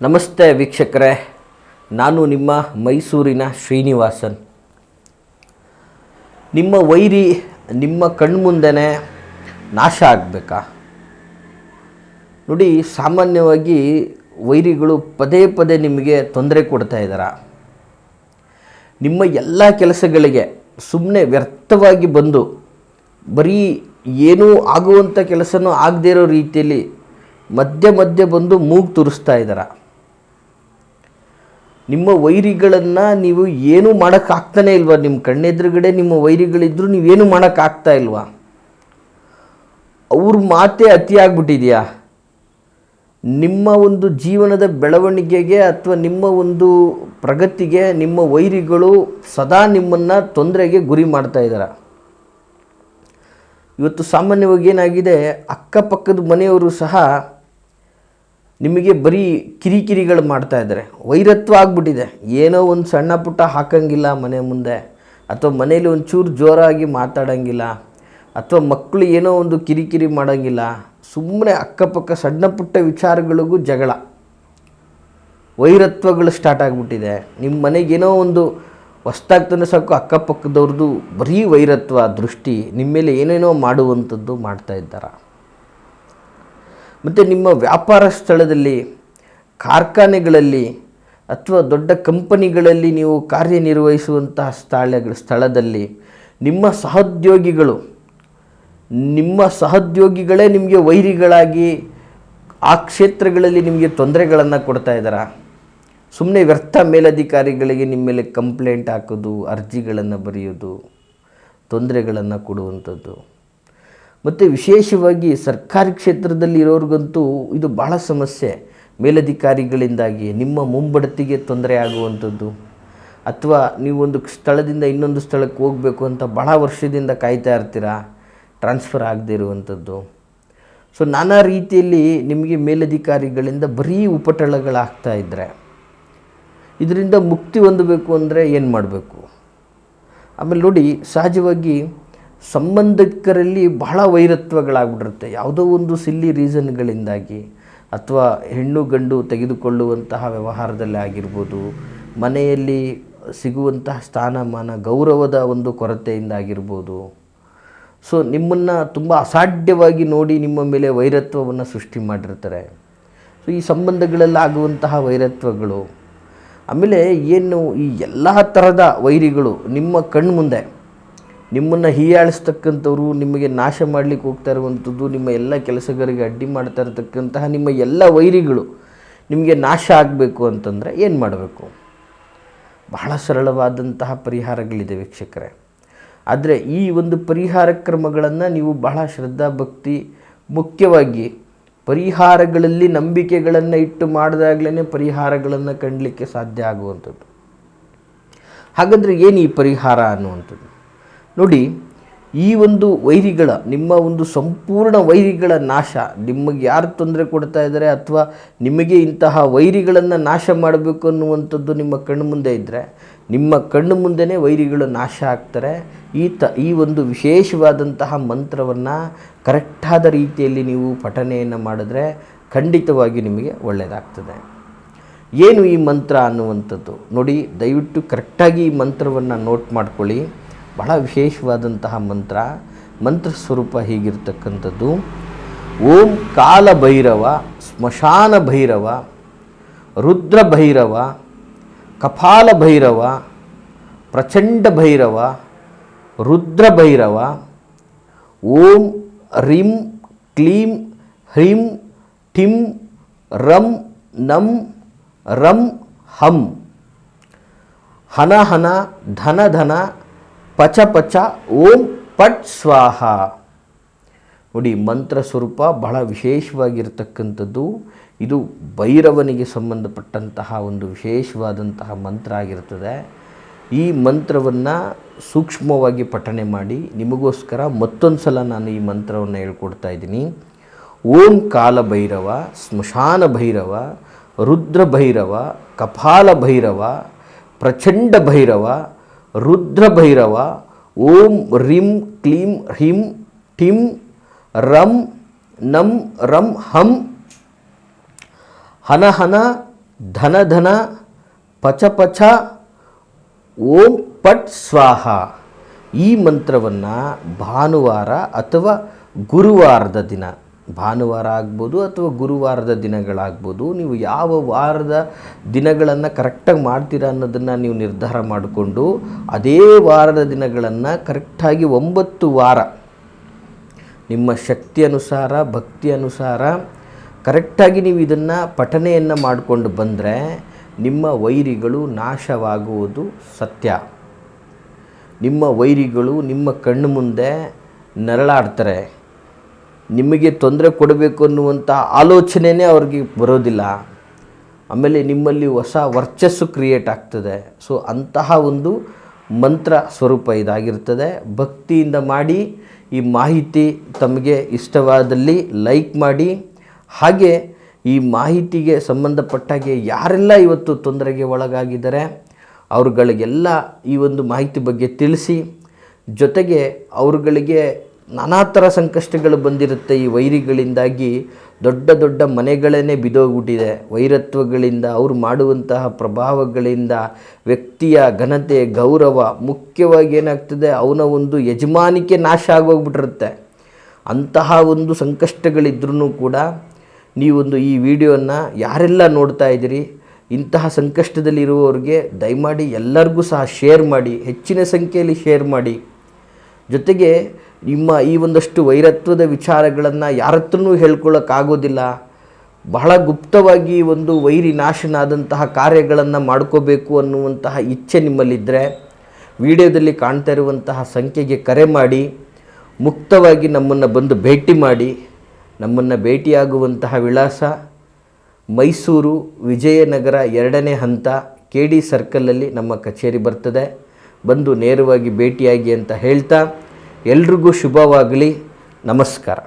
ನಮಸ್ತೆ ವೀಕ್ಷಕರೇ, ನಾನು ನಿಮ್ಮ ಮೈಸೂರಿನ ಶ್ರೀನಿವಾಸನ್. ನಿಮ್ಮ ವೈರಿ ನಿಮ್ಮ ಕಣ್ಮುಂದೆನೇ ನಾಶ ಆಗಬೇಕಾ? ನೋಡಿ, ಸಾಮಾನ್ಯವಾಗಿ ವೈರಿಗಳು ಪದೇ ಪದೇ ನಿಮಗೆ ತೊಂದರೆ ಕೊಡ್ತಾ ಇದ್ದಾರ? ನಿಮ್ಮ ಎಲ್ಲ ಕೆಲಸಗಳಿಗೆ ಸುಮ್ಮನೆ ವ್ಯರ್ಥವಾಗಿ ಬಂದು ಬರೀ ಏನೂ ಆಗುವಂಥ ಕೆಲಸನೂ ಆಗದೇ ಇರೋ ರೀತಿಯಲ್ಲಿ ಮಧ್ಯೆ ಮಧ್ಯೆ ಬಂದು ಮೂಗು ತುರಿಸ್ತಾ ಇದ್ದಾರ? ನಿಮ್ಮ ವೈರಿಗಳನ್ನು ನೀವು ಏನೂ ಮಾಡೋಕ್ಕಾಗ್ತಾನೆ ಇಲ್ವಾ? ನಿಮ್ಮ ಕಣ್ಣೆದುರುಗಡೆ ನಿಮ್ಮ ವೈರಿಗಳಿದ್ದರೂ ನೀವೇನು ಮಾಡೋಕ್ಕಾಗ್ತಾ ಇಲ್ವಾ? ಅವ್ರ ಮಾತೇ ಅತಿ ಆಗ್ಬಿಟ್ಟಿದೆಯಾ? ನಿಮ್ಮ ಒಂದು ಜೀವನದ ಬೆಳವಣಿಗೆಗೆ ಅಥವಾ ನಿಮ್ಮ ಒಂದು ಪ್ರಗತಿಗೆ ನಿಮ್ಮ ವೈರಿಗಳು ಸದಾ ನಿಮ್ಮನ್ನು ತೊಂದರೆಗೆ ಗುರಿ ಮಾಡ್ತಾ ಇದ್ದಾರೆ ಇವತ್ತು ಸಾಮಾನ್ಯವಾಗಿ ಏನಾಗಿದೆ, ಅಕ್ಕಪಕ್ಕದ ಮನೆಯವರು ಸಹ ನಿಮಗೆ ಬರೀ ಕಿರಿಕಿರಿಗಳು ಮಾಡ್ತಾ ಇದ್ದಾರೆ. ವೈರತ್ವ ಆಗಿಬಿಟ್ಟಿದೆ ಏನೋ ಒಂದು ಸಣ್ಣ ಪುಟ್ಟ ಹಾಕಂಗಿಲ್ಲ ಮನೆ ಮುಂದೆ. ಅಥವಾ ಮನೇಲಿ ಒಂಚೂರು ಜೋರಾಗಿ ಮಾತಾಡಂಗಿಲ್ಲ. ಅಥವಾ ಮಕ್ಕಳು ಏನೋ ಒಂದು ಕಿರಿಕಿರಿ ಮಾಡೋಂಗಿಲ್ಲ. ಸುಮ್ಮನೆ ಅಕ್ಕಪಕ್ಕ ಸಣ್ಣ ಪುಟ್ಟ ವಿಚಾರಗಳಿಗೂ ಜಗಳ. ವೈರತ್ವಗಳು ಸ್ಟಾರ್ಟ್ ಆಗಿಬಿಟ್ಟಿದೆ. ನಿಮ್ಮ ಮನೆಗೆ ಏನೋ ಒಂದು ಹೊಸ್ತಾಗ್ತಾನೆ ಸಾಕು ಅಕ್ಕಪಕ್ಕದವ್ರದ್ದು ಬರೀ ವೈರತ್ವ, ದೃಷ್ಟಿ. ನಿಮ್ಮ ಮೇಲೆ ಏನೇನೋ ಮಾಡುವಂಥದ್ದು ಮಾಡ್ತಾ ಇದ್ದಾರೆ? ಮತ್ತು ನಿಮ್ಮ ವ್ಯಾಪಾರ ಸ್ಥಳದಲ್ಲಿ, ಕಾರ್ಖಾನೆಗಳಲ್ಲಿ ಅಥವಾ ದೊಡ್ಡ ಕಂಪನಿಗಳಲ್ಲಿ ನೀವು ಕಾರ್ಯನಿರ್ವಹಿಸುವಂತಹ ಸ್ಥಳಗಳ, ಸ್ಥಳದಲ್ಲಿ ನಿಮ್ಮ ಸಹೋದ್ಯೋಗಿಗಳು, ನಿಮ್ಮ ಸಹೋದ್ಯೋಗಿಗಳೇ ನಿಮಗೆ ವೈರಿಗಳಾಗಿ ಆ ಕ್ಷೇತ್ರಗಳಲ್ಲಿ ನಿಮಗೆ ತೊಂದರೆಗಳನ್ನು ಕೊಡ್ತಾ ಇದ್ದಾರಾ? ಸುಮ್ಮನೆ ವ್ಯರ್ಥ ಮೇಲಧಿಕಾರಿಗಳಿಗೆ ನಿಮ್ಮ ಮೇಲೆ ಕಂಪ್ಲೇಂಟ್ ಹಾಕೋದು, ಅರ್ಜಿಗಳನ್ನು ಬರೆಯೋದು, ತೊಂದರೆಗಳನ್ನು ಕೊಡುವಂಥದ್ದು. ಮತ್ತು ವಿಶೇಷವಾಗಿ ಸರ್ಕಾರಿ ಕ್ಷೇತ್ರದಲ್ಲಿ ಇರೋರಿಗಂತೂ ಇದು ಭಾಳ ಸಮಸ್ಯೆ. ಮೇಲಧಿಕಾರಿಗಳಿಂದಾಗಿ, ನಿಮ್ಮ ಮುಂಬಡ್ತಿಗೆ ತೊಂದರೆ ಆಗುವಂಥದ್ದು. ಅಥವಾ ನೀವೊಂದು ಸ್ಥಳದಿಂದ ಇನ್ನೊಂದು ಸ್ಥಳಕ್ಕೆ ಹೋಗಬೇಕು ಅಂತ ಭಾಳ ವರ್ಷದಿಂದ ಕಾಯ್ತಾ ಇರ್ತೀರಾ? ಟ್ರಾನ್ಸ್ಫರ್ ಆಗದೇ ಇರುವಂಥದ್ದು. ಸೊ, ನಾನಾ ರೀತಿಯಲ್ಲಿ ನಿಮಗೆ ಮೇಲಧಿಕಾರಿಗಳಿಂದ ಬರೀ ಉಪಟಳಗಳಾಗ್ತಾ ಇದ್ದರೆ ಇದರಿಂದ ಮುಕ್ತಿ ಹೊಂದಬೇಕು ಅಂದರೆ ಏನು ಮಾಡಬೇಕು? ಆಮೇಲೆ ನೋಡಿ, ಸಹಜವಾಗಿ ಸಂಬಂಧಿಕರಲ್ಲಿ ಬಹಳ ವೈರತ್ವಗಳಾಗ್ಬಿಟ್ಟಿರುತ್ತೆ. ಯಾವುದೋ ಒಂದು ಸಿಲ್ಲಿ ರೀಸನ್ಗಳಿಂದಾಗಿ ಅಥವಾ ಹೆಣ್ಣು ಗಂಡು ತೆಗೆದುಕೊಳ್ಳುವಂತಹ ವ್ಯವಹಾರದಲ್ಲಿ ಆಗಿರ್ಬೋದು, ಮನೆಯಲ್ಲಿ ಸಿಗುವಂತಹ ಸ್ಥಾನಮಾನ, ಗೌರವದ ಒಂದು ಕೊರತೆಯಿಂದ ಆಗಿರ್ಬೋದು. ಸೊ ನಿಮ್ಮನ್ನು ತುಂಬ ಅಸಾಧ್ಯವಾಗಿ ನೋಡಿ ನಿಮ್ಮ ಮೇಲೆ ವೈರತ್ವವನ್ನು ಸೃಷ್ಟಿ ಮಾಡಿರ್ತಾರೆ. ಸೊ ಈ ಸಂಬಂಧಗಳಲ್ಲಾಗುವಂತಹ ವೈರತ್ವಗಳು, ಆಮೇಲೆ ಏನು ಈ ಎಲ್ಲ ಥರದ ವೈರಿಗಳು ನಿಮ್ಮ ಕಣ್ಣು ಮುಂದೆ ನಿಮ್ಮನ್ನು ಹೀಯಾಳಿಸ್ತಕ್ಕಂಥವ್ರು ನಿಮಗೆ ನಾಶ ಮಾಡಲಿಕ್ಕೆ ಹೋಗ್ತಾ ಇರುವಂಥದ್ದು, ನಿಮ್ಮ ಎಲ್ಲ ಕೆಲಸಗಾರಿಗೆ ಅಡ್ಡಿ ಮಾಡ್ತಾ ಇರತಕ್ಕಂತಹ ನಿಮ್ಮ ಎಲ್ಲ ವೈರಿಗಳು ನಿಮಗೆ ನಾಶ ಆಗಬೇಕು ಅಂತಂದರೆ ಏನು ಮಾಡಬೇಕು? ಬಹಳ ಸರಳವಾದಂತಹ ಪರಿಹಾರಗಳಿದೆ ವೀಕ್ಷಕರೇ. ಆದರೆ ಈ ಒಂದು ಪರಿಹಾರ ಕ್ರಮಗಳನ್ನು ನೀವು ಬಹಳ ಶ್ರದ್ಧಾ ಭಕ್ತಿ ಮುಖ್ಯವಾಗಿ ಪರಿಹಾರಗಳಲ್ಲಿ ನಂಬಿಕೆಗಳನ್ನು ಇಟ್ಟು ಮಾಡಿದಾಗಲೇ ಪರಿಹಾರಗಳನ್ನು ಕಂಡಲಿಕ್ಕೆ ಸಾಧ್ಯ ಆಗುವಂಥದ್ದು. ಹಾಗಾದರೆ ಏನು ಈ ಪರಿಹಾರ ಅನ್ನುವಂಥದ್ದು? ನೋಡಿ, ಈ ಒಂದು ವೈರಿಗಳ, ನಿಮ್ಮ ಒಂದು ಸಂಪೂರ್ಣ ವೈರಿಗಳ ನಾಶ, ನಿಮಗೆ ಯಾರು ತೊಂದರೆ ಕೊಡ್ತಾ ಇದ್ದಾರೆ ಅಥವಾ ನಿಮಗೆ ಇಂತಹ ವೈರಿಗಳನ್ನು ನಾಶ ಮಾಡಬೇಕು ಅನ್ನುವಂಥದ್ದು ನಿಮ್ಮ ಕಣ್ಣು ಮುಂದೆ ಇದ್ದರೆ ನಿಮ್ಮ ಕಣ್ಣು ಮುಂದೆನೇ ವೈರಿಗಳು ನಾಶ ಆಗ್ತಾರೆ. ಈ ತ ಈ ಒಂದು ವಿಶೇಷವಾದಂತಹ ಮಂತ್ರವನ್ನು ಕರೆಕ್ಟಾದ ರೀತಿಯಲ್ಲಿ ನೀವು ಪಠನೆಯನ್ನು ಮಾಡಿದ್ರೆ ಖಂಡಿತವಾಗಿ ನಿಮಗೆ ಒಳ್ಳೆಯದಾಗ್ತದೆ ಏನು ಈ ಮಂತ್ರ ಅನ್ನುವಂಥದ್ದು? ನೋಡಿ, ದಯವಿಟ್ಟು ಕರೆಕ್ಟಾಗಿ ಈ ಮಂತ್ರವನ್ನು ನೋಟ್ ಮಾಡ್ಕೊಳ್ಳಿ. ಬಹಳ ವಿಶೇಷವಾದಂತಹ ಮಂತ್ರ ಮಂತ್ರ ಸ್ವರೂಪ ಹೀಗಿರ್ತಕ್ಕಂಥದ್ದು. ಓಂ ಕಾಲ ಭೈರವ ಸ್ಮಶಾನ ಭೈರವ, ರುದ್ರ ಭೈರವ, ಕಪಾಲ ಭೈರವ, ಪ್ರಚಂಡ ಭೈರವ, ರುದ್ರ ಭೈರವ, ಓಂ ರಿಂ ಕ್ಲೀಂ ಹ್ರೀಂ ಠಿಂ ರಂ ನಂ ರಂ ಹಂ. ಹನ ಹನ ಧನ ಧನ ಪಚ ಪಚ, ಓಂ ಪಟ್ ಸ್ವಾಹ. ನೋಡಿ, ಮಂತ್ರ ಸ್ವರೂಪ ಬಹಳ ವಿಶೇಷವಾಗಿರ್ತಕ್ಕಂಥದ್ದು. ಇದು ಭೈರವನಿಗೆ ಸಂಬಂಧಪಟ್ಟಂತಹ ಒಂದು ವಿಶೇಷವಾದಂತಹ ಮಂತ್ರ ಆಗಿರ್ತದೆ. ಈ ಮಂತ್ರವನ್ನು ಸೂಕ್ಷ್ಮವಾಗಿ ಪಠನೆ ಮಾಡಿ ನಿಮಗೋಸ್ಕರ ಮತ್ತೊಂದು ಸಲ ನಾನು ಈ ಮಂತ್ರವನ್ನು ಹೇಳ್ಕೊಡ್ತಾ ಇದ್ದೀನಿ. ಓಂ ಕಾಲ ಭೈರವ, ಸ್ಮಶಾನ ಭೈರವ, ರುದ್ರ ಭೈರವ, ಕಪಾಲ ಭೈರವ, ಪ್ರಚಂಡ ಭೈರವ ರುದ್ರ ಭೈರವ ಓಂ ರಿಂ ಕ್ಲೀಂ ಹ್ರೀಂ ಠಿಂ ರಂ ನಂ ರಂ ಹಂ, ಹನ ಹನ ಧನ ಧನ ಪಚ ಪಚ ಓಂ ಪಟ್ ಸ್ವಾಹ. ಈ ಮಂತ್ರವನ್ನು ಭಾನುವಾರ ಅಥವಾ ಗುರುವಾರದ ದಿನ. ಭಾನುವಾರ ಆಗ್ಬೋದು ಅಥವಾ ಗುರುವಾರದ ದಿನಗಳಾಗ್ಬೋದು, ನೀವು ಯಾವ ವಾರದ ದಿನಗಳನ್ನು ಕರೆಕ್ಟಾಗಿ ಮಾಡ್ತೀರಾ ಅನ್ನೋದನ್ನು ನೀವು ನಿರ್ಧಾರ ಮಾಡಿಕೊಂಡು ಅದೇ ವಾರದ ದಿನಗಳನ್ನು ಕರೆಕ್ಟಾಗಿ ಒಂಬತ್ತು ವಾರ ನಿಮ್ಮ ಶಕ್ತಿ ಅನುಸಾರ, ಭಕ್ತಿ ಅನುಸಾರ ಕರೆಕ್ಟಾಗಿ ನೀವು ಇದನ್ನು ಪಠನೆಯನ್ನು ಮಾಡಿಕೊಂಡು ಬಂದರೆ ನಿಮ್ಮ ವೈರಿಗಳು ನಾಶವಾಗುವುದು ಸತ್ಯ. ನಿಮ್ಮ ವೈರಿಗಳು ನಿಮ್ಮ ಕಣ್ಣು ಮುಂದೆ ನರಳಾಡ್ತಾರೆ. ನಿಮಗೆ ತೊಂದರೆ ಕೊಡಬೇಕು ಅನ್ನುವಂಥ ಆಲೋಚನೆಯೇ ಅವ್ರಿಗೆ ಬರೋದಿಲ್ಲ. ಆಮೇಲೆ ನಿಮ್ಮಲ್ಲಿ ಹೊಸ ವರ್ಚಸ್ಸು ಕ್ರಿಯೇಟ್ ಆಗ್ತದೆ. ಸೊ ಅಂತಹ ಒಂದು ಮಂತ್ರ ಸ್ವರೂಪ ಇದಾಗಿರ್ತದೆ. ಭಕ್ತಿಯಿಂದ ಮಾಡಿ ಈ ಮಾಹಿತಿ ತಮಗೆ ಇಷ್ಟವಾದಲ್ಲಿ ಲೈಕ್ ಮಾಡಿ. ಹಾಗೆ ಈ ಮಾಹಿತಿಗೆ ಸಂಬಂಧಪಟ್ಟಾಗೆ ಯಾರೆಲ್ಲ ಇವತ್ತು ತೊಂದರೆಗೆ ಒಳಗಾಗಿದ್ದಾರೆ, ಅವ್ರುಗಳಿಗೆಲ್ಲ ಈ ಒಂದು ಮಾಹಿತಿ ಬಗ್ಗೆ ತಿಳಿಸಿ, ಜೊತೆಗೆ ಅವ್ರುಗಳಿಗೆ ನಾನಾ ಥರ ಸಂಕಷ್ಟಗಳು ಬಂದಿರುತ್ತೆ ಈ ವೈರಿಗಳಿಂದಾಗಿ. ದೊಡ್ಡ ದೊಡ್ಡ ಮನೆಗಳೇ ಬಿದೋಗ್ಬಿಟ್ಟಿದೆ. ವೈರತ್ವಗಳಿಂದ, ಅವರು ಮಾಡುವಂತಹ ಪ್ರಭಾವಗಳಿಂದ, ವ್ಯಕ್ತಿಯ ಘನತೆ, ಗೌರವ ಮುಖ್ಯವಾಗಿ ಏನಾಗ್ತದೆ, ಅವನ ಒಂದು ಯಜಮಾನಿಕೆ ನಾಶ ಆಗೋಗ್ಬಿಟ್ಟಿರುತ್ತೆ. ಅಂತಹ ಒಂದು ಸಂಕಷ್ಟಗಳಿದ್ರೂ ಕೂಡ ನೀವೊಂದು ಈ ವಿಡಿಯೋನ ಯಾರೆಲ್ಲ ನೋಡ್ತಾ ಇದ್ದೀರಿ, ಇಂತಹ ಸಂಕಷ್ಟದಲ್ಲಿರುವವ್ರಿಗೆ ದಯಮಾಡಿ ಎಲ್ಲರಿಗೂ ಸಹ ಶೇರ್ ಮಾಡಿ, ಹೆಚ್ಚಿನ ಸಂಖ್ಯೆಯಲ್ಲಿ ಶೇರ್ ಮಾಡಿ. ಜೊತೆಗೆ ನಿಮ್ಮ ಈ ಒಂದಷ್ಟು ವೈರತ್ವದ ವಿಚಾರಗಳನ್ನು ಯಾರ ಹತ್ರನೂ ಹೇಳ್ಕೊಳ್ಳೋಕ್ಕಾಗೋದಿಲ್ಲ. ಬಹಳ ಗುಪ್ತವಾಗಿ ಒಂದು ವೈರಿ ನಾಶನಾದಂತಹ ಕಾರ್ಯಗಳನ್ನು ಮಾಡ್ಕೋಬೇಕು ಅನ್ನುವಂತಹ ಇಚ್ಛೆ ನಿಮ್ಮಲ್ಲಿದ್ದರೆ ವಿಡಿಯೋದಲ್ಲಿ ಕಾಣ್ತಾ ಇರುವಂತಹ ಸಂಖ್ಯೆಗೆ ಕರೆ ಮಾಡಿ, ಮುಕ್ತವಾಗಿ ನಮ್ಮನ್ನು ಬಂದು ಭೇಟಿ ಮಾಡಿ. ನಮ್ಮನ್ನು ಭೇಟಿಯಾಗುವಂತಹ ವಿಳಾಸ ಮೈಸೂರು ವಿಜಯನಗರ ಎರಡನೇ ಹಂತ ಕೆ ಡಿ ಸರ್ಕಲಲ್ಲಿ ನಮ್ಮ ಕಚೇರಿ ಬರ್ತದೆ. ಬಂದು ನೇರವಾಗಿ ಭೇಟಿಯಾಗಿ ಅಂತ ಹೇಳ್ತಾ ಎಲ್ರಿಗೂ ಶುಭವಾಗಲಿ. ನಮಸ್ಕಾರ.